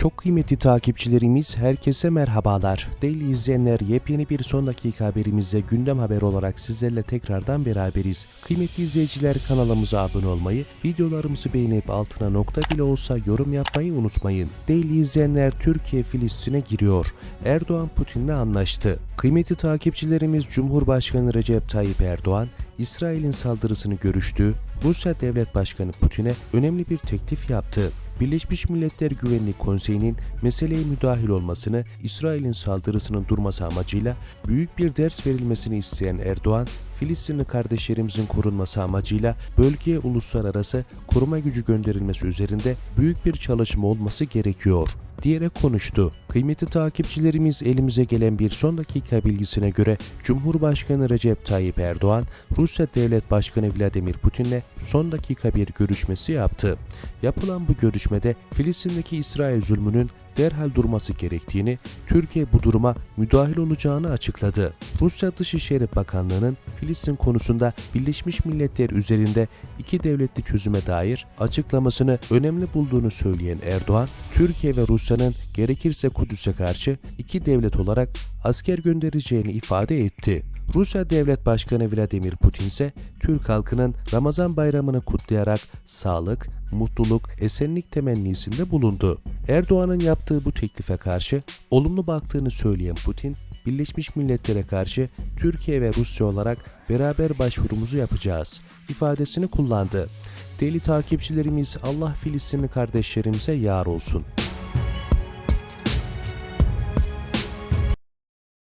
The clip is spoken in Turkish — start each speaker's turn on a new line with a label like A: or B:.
A: Çok kıymetli takipçilerimiz herkese merhabalar. Değerli izleyenler yepyeni bir son dakika haberimizde gündem haber olarak sizlerle tekrardan beraberiz. Kıymetli izleyiciler kanalımıza abone olmayı, videolarımızı beğenip altına nokta bile olsa yorum yapmayı unutmayın. Değerli izleyenler Türkiye Filistin'e giriyor. Erdoğan Putin'le anlaştı. Kıymetli takipçilerimiz Cumhurbaşkanı Recep Tayyip Erdoğan, İsrail'in saldırısını görüştü. Rusya Devlet Başkanı Putin'e önemli bir teklif yaptı. Birleşmiş Milletler Güvenlik Konseyi'nin meseleye müdahil olmasını, İsrail'in saldırısının durması amacıyla büyük bir ders verilmesini isteyen Erdoğan, Filistinli kardeşlerimizin korunması amacıyla bölgeye uluslararası koruma gücü gönderilmesi üzerinde büyük bir çalışma olması gerekiyor diyerek konuştu. Kıymetli takipçilerimiz elimize gelen bir son dakika bilgisine göre Cumhurbaşkanı Recep Tayyip Erdoğan, Rusya Devlet Başkanı Vladimir Putin'le son dakika bir görüşmesi yaptı. Yapılan bu görüşmede Filistin'deki İsrail zulmünün derhal durması gerektiğini, Türkiye bu duruma müdahil olacağını açıkladı. Rusya Dışişleri Bakanlığı'nın Filistin konusunda Birleşmiş Milletler üzerinde iki devletli çözüme dair açıklamasını önemli bulduğunu söyleyen Erdoğan, Türkiye ve Rusya'nın gerekirse Kudüs'e karşı iki devlet olarak asker göndereceğini ifade etti. Rusya Devlet Başkanı Vladimir Putin ise Türk halkının Ramazan bayramını kutlayarak sağlık, mutluluk, esenlik temennisinde bulundu. Erdoğan'ın yaptığı bu teklife karşı olumlu baktığını söyleyen Putin, Birleşmiş Milletler'e karşı Türkiye ve Rusya olarak beraber başvurumuzu yapacağız ifadesini kullandı. Deli takipçilerimiz Allah Filistinli kardeşlerimize yar olsun.